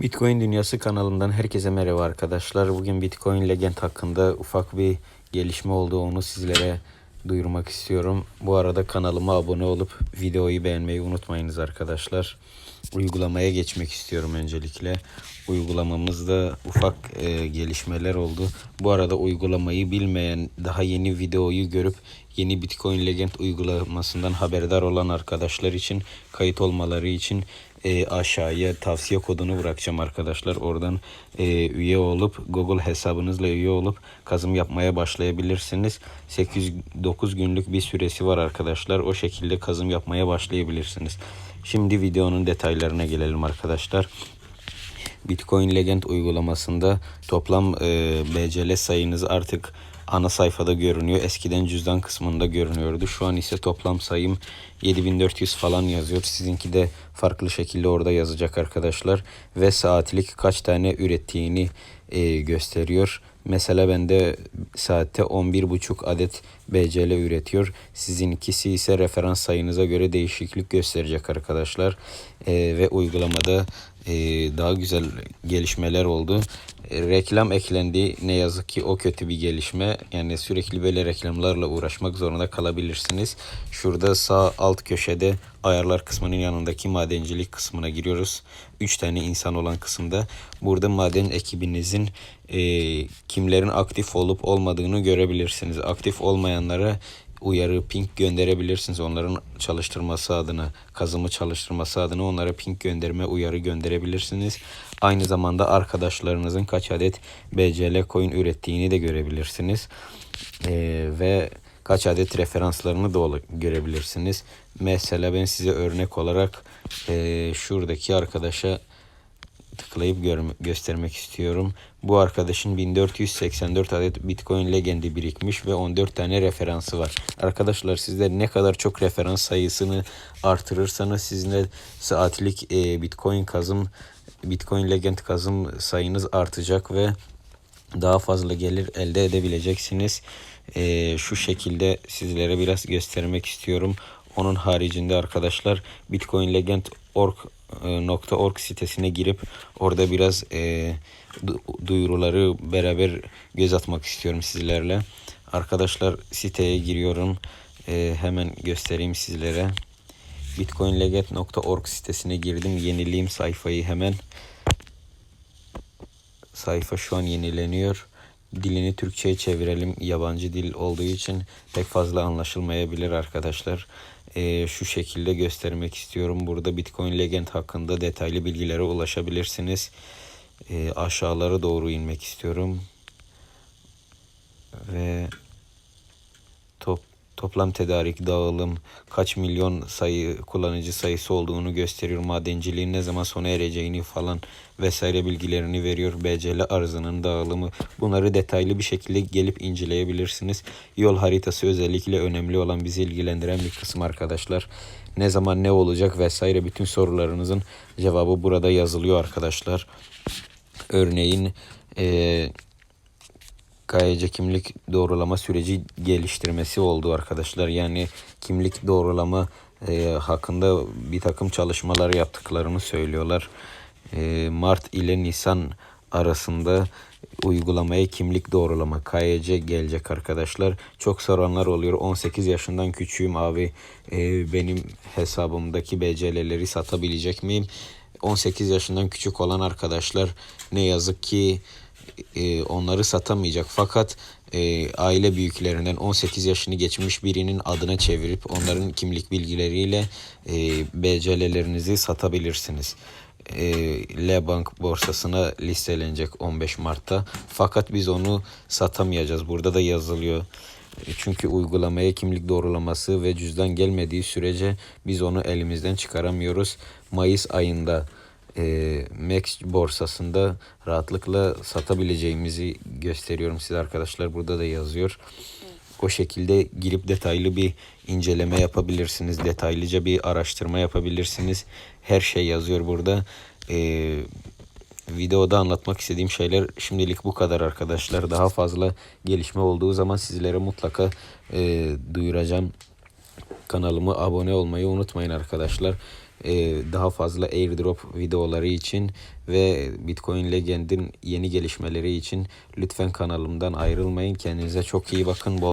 Bitcoin Dünyası kanalımdan herkese merhaba arkadaşlar. Bugün Bitcoin Legend hakkında ufak bir gelişme oldu. Onu sizlere duyurmak istiyorum. Bu arada kanalıma abone olup videoyu beğenmeyi unutmayınız arkadaşlar. Uygulamaya geçmek istiyorum öncelikle. Uygulamamızda ufak e, gelişmeler oldu. Bu arada uygulamayı bilmeyen, daha yeni videoyu görüp yeni Bitcoin Legend uygulamasından haberdar olan arkadaşlar için kayıt olmaları için e, aşağıya tavsiye kodunu bırakacağım arkadaşlar. Oradan e, üye olup Google hesabınızla üye olup kazım yapmaya başlayabilirsiniz. 809 günlük bir süresi var arkadaşlar. O şekilde kazım yapmaya başlayabilirsiniz. Şimdi videonun detaylarına gelelim arkadaşlar. Bitcoin Legend uygulamasında toplam e, BCL sayınız artık ana sayfada görünüyor. Eskiden cüzdan kısmında görünüyordu. Şu an ise toplam sayım 7400 falan yazıyor. Sizinki de farklı şekilde orada yazacak arkadaşlar. Ve saatlik kaç tane ürettiğini e, gösteriyor. Mesela bende saatte 11,5 adet BCL üretiyor. Sizinkisi ise referans sayınıza göre değişiklik gösterecek arkadaşlar. E, ve uygulamada e, daha güzel gelişmeler oldu. E, reklam eklendi. Ne yazık ki o kötü bir gelişme. Yani sürekli böyle reklamlarla uğraşmak zorunda kalabilirsiniz. Şurada sağ alt köşede ayarlar kısmının yanındaki madencilik kısmına giriyoruz. 3 tane insan olan kısımda. Burada maden ekibinizin e, kimlerin aktif olup olmadığını görebilirsiniz. Aktif olmayanlara uyarı ping gönderebilirsiniz. Onların çalıştırması adına, kazımı çalıştırması adına onlara ping gönderme uyarı gönderebilirsiniz. Aynı zamanda arkadaşlarınızın kaç adet BCL coin ürettiğini de görebilirsiniz. Ee, ve kaç adet referanslarını da görebilirsiniz. Mesela ben size örnek olarak e, şuradaki arkadaşa tıklayıp görme- göstermek istiyorum. Bu arkadaşın 1484 adet Bitcoin Legend'i birikmiş ve 14 tane referansı var. Arkadaşlar sizler ne kadar çok referans sayısını artırırsanız sizin de saatlik e, Bitcoin kazım Bitcoin Legend kazım sayınız artacak ve daha fazla gelir elde edebileceksiniz. Ee, şu şekilde sizlere biraz göstermek istiyorum. Onun haricinde arkadaşlar bitcoinlegend.org sitesine girip orada biraz e, du- duyuruları beraber göz atmak istiyorum sizlerle. Arkadaşlar siteye giriyorum. E, hemen göstereyim sizlere. bitcoinlegend.org sitesine girdim. Yenileyim sayfayı hemen. Sayfa şu an yenileniyor. Dilini Türkçe'ye çevirelim. Yabancı dil olduğu için pek fazla anlaşılmayabilir arkadaşlar. Ee, şu şekilde göstermek istiyorum. Burada Bitcoin Legend hakkında detaylı bilgilere ulaşabilirsiniz. Ee, aşağılara doğru inmek istiyorum. Ve toplam tedarik, dağılım, kaç milyon sayı kullanıcı sayısı olduğunu gösteriyor. Madenciliğin ne zaman sona ereceğini falan vesaire bilgilerini veriyor. BCL arzının dağılımı. Bunları detaylı bir şekilde gelip inceleyebilirsiniz. Yol haritası özellikle önemli olan bizi ilgilendiren bir kısım arkadaşlar. Ne zaman ne olacak vesaire bütün sorularınızın cevabı burada yazılıyor arkadaşlar. Örneğin eee KYC kimlik doğrulama süreci geliştirmesi oldu arkadaşlar. Yani kimlik doğrulama e, hakkında bir takım çalışmalar yaptıklarını söylüyorlar. E, Mart ile Nisan arasında uygulamaya kimlik doğrulama KYC gelecek arkadaşlar. Çok soranlar oluyor. 18 yaşından küçüğüm abi e, benim hesabımdaki BCL'leri satabilecek miyim? 18 yaşından küçük olan arkadaşlar ne yazık ki e, onları satamayacak. Fakat e, aile büyüklerinden 18 yaşını geçmiş birinin adına çevirip onların kimlik bilgileriyle e, BCL'lerinizi satabilirsiniz. E, Lebank borsasına listelenecek 15 Mart'ta. Fakat biz onu satamayacağız. Burada da yazılıyor. E, Çünkü uygulamaya kimlik doğrulaması ve cüzdan gelmediği sürece biz onu elimizden çıkaramıyoruz. Mayıs ayında e, Max borsasında rahatlıkla satabileceğimizi gösteriyorum size arkadaşlar. Burada da yazıyor. O şekilde girip detaylı bir inceleme yapabilirsiniz. Detaylıca bir araştırma yapabilirsiniz. Her şey yazıyor burada. E, videoda anlatmak istediğim şeyler şimdilik bu kadar arkadaşlar. Daha fazla gelişme olduğu zaman sizlere mutlaka e, duyuracağım. Kanalıma abone olmayı unutmayın arkadaşlar. E, daha fazla airdrop videoları için ve Bitcoin Legend'in yeni gelişmeleri için lütfen kanalımdan ayrılmayın. Kendinize çok iyi bakın. Bol